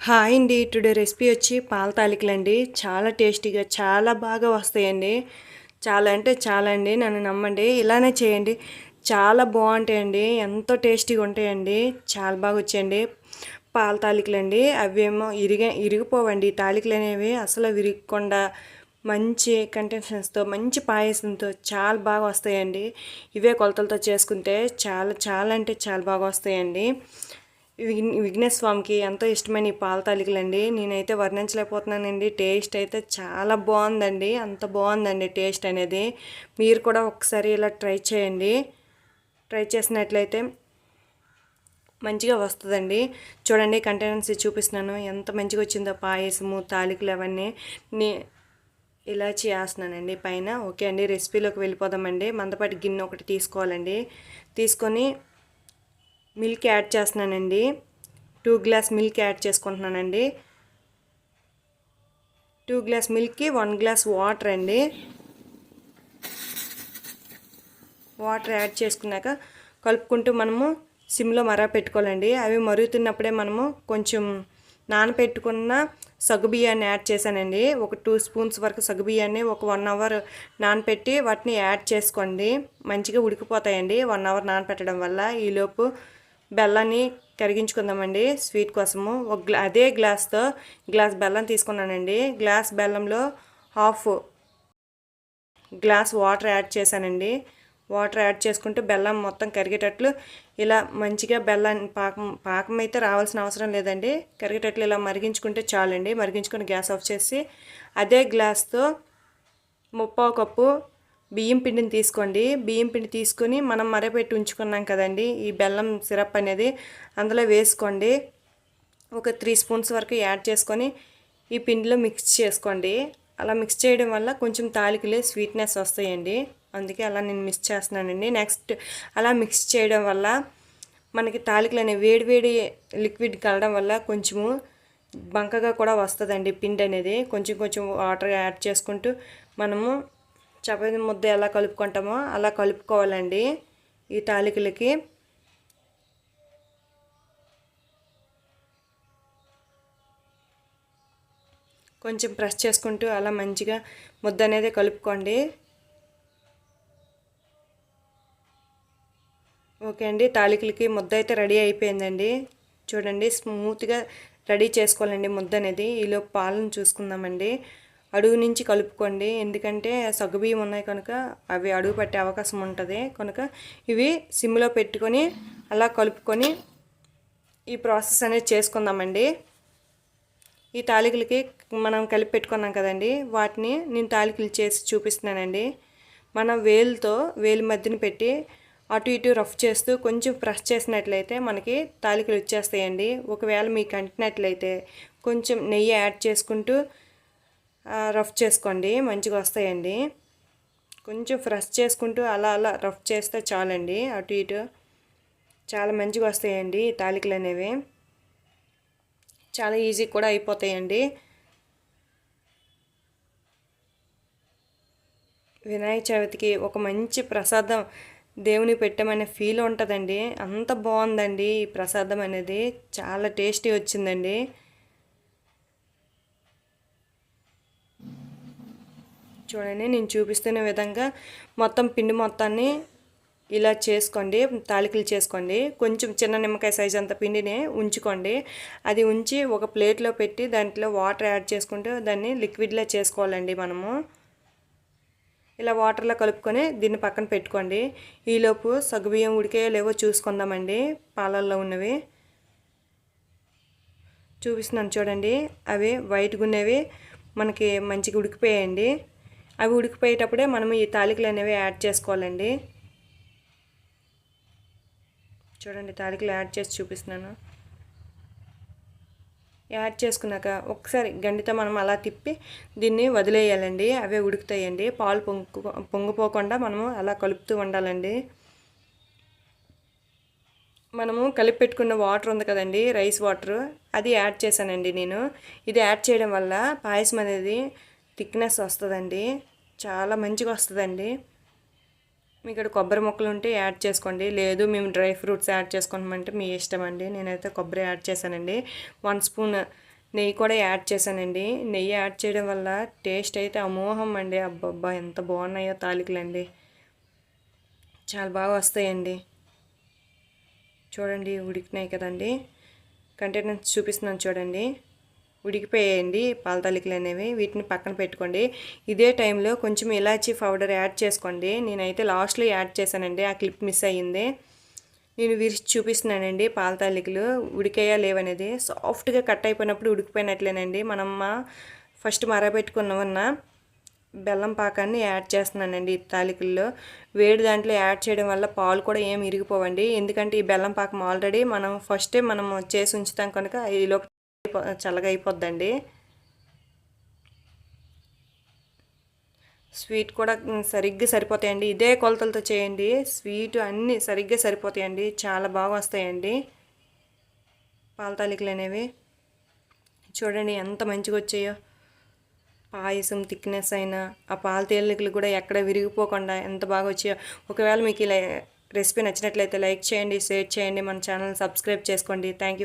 Hi అండి. Today recipe వచ్చి పాల తాలికలు అండి చాలా టేస్టీగా చాలా బాగా వస్తాయండి. చాలా అంటే చాలా అండి. నన్ను నమ్మండి. ఇలానే చేయండి. చాలా బాగుంటాయండి. ఎంతో టేస్టీగా ఉంటాయండి. చాలా బాగా వచ్చాయండి. పాల తాలికలు అండి అవేమో ఇరిగ ఇరిగిపోవండి. తాలికలు అనేవి అసలు విరిగకుండా మంచి కంటెన్షన్స్తో మంచి పాయసంతో చాలా బాగా వస్తాయండి. ఇవే కొలతలతో చేసుకుంటే చాలా చాలా అంటే చాలా బాగా వస్తాయండి. విఘ్ ఎంతో ఇష్టమైన ఈ పాల తాలికలండి. నేనైతే వర్ణించలేకపోతున్నానండి. టేస్ట్ అయితే చాలా బాగుందండి. అంత బాగుందండి టేస్ట్ అనేది. మీరు కూడా ఒకసారి ఇలా ట్రై చేయండి. ట్రై చేసినట్లయితే మంచిగా వస్తుందండి. చూడండి కంటెనెన్సీ చూపిస్తున్నాను. ఎంత మంచిగా వచ్చిందో పాయసము తాలికలు అవన్నీ. నే ఇలా చేస్తున్నానండి పైన. ఓకే అండి రెసిపీలోకి వెళ్ళిపోదామండి. మందపాటి గిన్నె ఒకటి తీసుకోవాలండి. తీసుకొని మిల్క్ యాడ్ చేస్తున్నానండి. టూ గ్లాస్ మిల్క్ యాడ్ చేసుకుంటున్నానండి. టూ గ్లాస్ మిల్క్కి వన్ గ్లాస్ వాటర్ అండి. వాటర్ యాడ్ చేసుకున్నాక కలుపుకుంటూ మనము సిమ్లో మర పెట్టుకోవాలండి. అవి మరుగుతున్నప్పుడే మనము కొంచెం నానపెట్టుకున్న సగ్గుబియ్యాన్ని యాడ్ చేశానండి. ఒక టూ స్పూన్స్ వరకు సగ్గుబియ్యాన్ని ఒక వన్ అవర్ నానపెట్టి వాటిని యాడ్ చేసుకోండి. మంచిగా ఉడికిపోతాయండి. వన్ అవర్ నానపెట్టడం వల్ల ఈలోపు బెల్లాన్ని కరిగించుకుందామండి స్వీట్ కోసము. ఒక గ్లా అదే గ్లాస్తో గ్లాస్ బెల్లం తీసుకున్నానండి. గ్లాస్ బెల్లంలో హాఫ్ గ్లాస్ వాటర్ యాడ్ చేశానండి. వాటర్ యాడ్ చేసుకుంటూ బెల్లం మొత్తం కరిగేటట్లు ఇలా మంచిగా బెల్లాన్ని పాకం పాకం అయితే రావాల్సిన అవసరం లేదండి. కరిగేటట్లు ఇలా మరిగించుకుంటే చాలండి. మరిగించుకొని గ్యాస్ ఆఫ్ చేసి అదే గ్లాస్తో ముప్పావు కప్పు బియ్యం పిండిని తీసుకోండి. బియ్యం పిండి తీసుకొని మనం మరపెట్టి ఉంచుకున్నాం కదండి. ఈ బెల్లం సిరప్ అనేది అందులో వేసుకోండి. ఒక త్రీ స్పూన్స్ వరకు యాడ్ చేసుకొని ఈ పిండిలో మిక్స్ చేసుకోండి. అలా మిక్స్ చేయడం వల్ల కొంచెం తాలికలే స్వీట్నెస్ వస్తాయండి. అందుకే అలా నేను మిక్స్ చేస్తున్నానండి. నెక్స్ట్ అలా మిక్స్ చేయడం వల్ల మనకి తాలికలు అనేవి వేడి వేడి లిక్విడ్ కలడం వల్ల కొంచెము బంకగా కూడా వస్తుందండి పిండి అనేది. కొంచెం కొంచెం వాటర్ యాడ్ చేసుకుంటూ మనము చపాతి ముద్ద ఎలా కలుపుకుంటామో అలా కలుపుకోవాలండి ఈ తాలికలకి. కొంచెం ప్రెస్ చేసుకుంటూ అలా మంచిగా ముద్ద అనేది కలుపుకోండి. ఓకే అండి తాలికలకి ముద్ద అయితే రెడీ అయిపోయిందండి. చూడండి స్మూత్గా రెడీ చేసుకోవాలండి ముద్ద అనేది. ఈలోపు పాలను చూసుకుందామండి. అడుగు నుంచి కలుపుకోండి. ఎందుకంటే సగ్గుబియ్యం ఉన్నాయి కనుక అవి అడుగు పట్టే అవకాశం ఉంటుంది. కనుక ఇవి సిమ్లో పెట్టుకొని అలా కలుపుకొని ఈ ప్రాసెస్ అనేది చేసుకుందామండి. ఈ తాలికలకి మనం కలిపి పెట్టుకున్నాం కదండి. వాటిని నేను తాలికలు చేసి చూపిస్తున్నానండి. మనం వేలుతో వేలు మధ్యన పెట్టి అటు ఇటు రఫ్ చేస్తూ కొంచెం ప్రెస్ చేసినట్లయితే మనకి తాలికలు వచ్చేస్తాయండి. ఒకవేళ మీకు అంటినట్లయితే కొంచెం నెయ్యి యాడ్ చేసుకుంటూ రఫ్ చేసుకోండి మంచిగా వస్తాయండి. కొంచెం ఫ్రెష్ చేసుకుంటూ అలా అలా రఫ్ చేస్తే చాలండి. అటు ఇటు చాలా మంచిగా వస్తాయండి తాలికలు అనేవి. చాలా ఈజీ కూడా అయిపోతాయండి. వినాయక చవితికి ఒక మంచి ప్రసాదం దేవుని పెట్టమనే ఫీల్ ఉంటుందండి. అంత బాగుందండి ఈ ప్రసాదం అనేది. చాలా టేస్టీ వచ్చిందండి. చూడండి నేను చూపిస్తున్న విధంగా మొత్తం పిండి మొత్తాన్ని ఇలా చేసుకోండి తాలికలు చేసుకోండి. కొంచెం చిన్న నిమ్మకాయ సైజ్ అంత పిండిని ఉంచుకోండి. అది ఉంచి ఒక ప్లేట్లో పెట్టి దాంట్లో వాటర్ యాడ్ చేసుకుంటూ దాన్ని లిక్విడ్లో చేసుకోవాలండి మనము. ఇలా వాటర్లో కలుపుకొని దీన్ని పక్కన పెట్టుకోండి. ఈలోపు సగ్గుబియ్యం ఉడికే లేవో చూసుకుందామండి పాలల్లో ఉన్నవి. చూపిస్తున్నాను చూడండి అవి వైట్గా ఉన్నవి మనకి మంచిగా ఉడికిపోయాయండి. అవి ఉడికిపోయేటప్పుడే మనం ఈ తాలికలు అనేవి యాడ్ చేసుకోవాలండి. చూడండి తాలికలు యాడ్ చేసి చూపిస్తున్నాను. యాడ్ చేసుకున్నాక ఒకసారి గండితో మనం అలా తిప్పి దీన్ని వదిలేయాలండి. అవే ఉడుకుతాయండి. పాలు పొంగు పొంగిపోకుండా మనము అలా కలుపుతూ ఉండాలండి. మనము కలిపి పెట్టుకున్న వాటర్ ఉంది కదండి రైస్ వాటర్ అది యాడ్ చేశానండి నేను. ఇది యాడ్ చేయడం వల్ల పాయసం అనేది థిక్నెస్ వస్తుందండి. చాలా మంచిగా వస్తుందండి. మీకు ఇక్కడ కొబ్బరి ముక్కలు ఉంటే యాడ్ చేసుకోండి. లేదు మేము డ్రై ఫ్రూట్స్ యాడ్ చేసుకుంటామంటే మీ ఇష్టం అండి. నేనైతే కొబ్బరి యాడ్ చేశానండి. వన్ స్పూన్ నెయ్యి కూడా యాడ్ చేశానండి. నెయ్యి యాడ్ చేయడం వల్ల టేస్ట్ అయితే అమోహం అండి. అబ్బబ్బా ఎంత బాగున్నాయో తాలికలండి. చాలా బాగా వస్తాయండి. చూడండి ఉడికినాయి కదండి. కంటెంట్ చూపిస్తున్నాను చూడండి. ఉడికిపోయాయండి పాలతాలికలు అనేవి. వీటిని పక్కన పెట్టుకోండి. ఇదే టైంలో కొంచెం ఇలాచీ పౌడర్ యాడ్ చేసుకోండి. నేనైతే లాస్ట్లో యాడ్ చేశానండి. ఆ క్లిప్ మిస్ అయ్యింది. నేను విరిచి చూపిస్తున్నానండి పాల తాలికలు. ఉడికాయా లేవనేది. సాఫ్ట్గా కట్ అయిపోయినప్పుడు ఉడికిపోయినట్లేనండి. మనమ్మ ఫస్ట్ మరబెట్టుకున్నవన్న బెల్లం పాకాన్ని యాడ్ చేస్తున్నానండి ఈ తాలికల్లో. వేడి దాంట్లో యాడ్ చేయడం వల్ల పాలు కూడా ఏమి ఇరిగిపోవండి. ఎందుకంటే ఈ బెల్లం పాకం ఆల్రెడీ మనం ఫస్టే మనం చేసి ఉంచుతాం కనుక ఈలోపు చల్లగా అయిపోద్దండి. స్వీట్ కూడా సరిగ్గా సరిపోతాయండి. ఇదే కొలతలతో చేయండి. స్వీట్ అన్నీ సరిగ్గా సరిపోతాయండి. చాలా బాగా వస్తాయండి. పాలతాలికలు అనేవి. చూడండి ఎంత మంచిగా వచ్చాయో. పాయసం థిక్నెస్ అయినా ఆ పాలతేలికలు కూడా ఎక్కడ విరిగిపోకుండా ఎంత బాగా వచ్చాయో. ఒకవేళ మీకు ఇలా రెసిపీ నచ్చినట్లయితే లైక్ చేయండి షేర్ చేయండి మన ఛానల్ సబ్స్క్రైబ్ చేసుకోండి. థ్యాంక్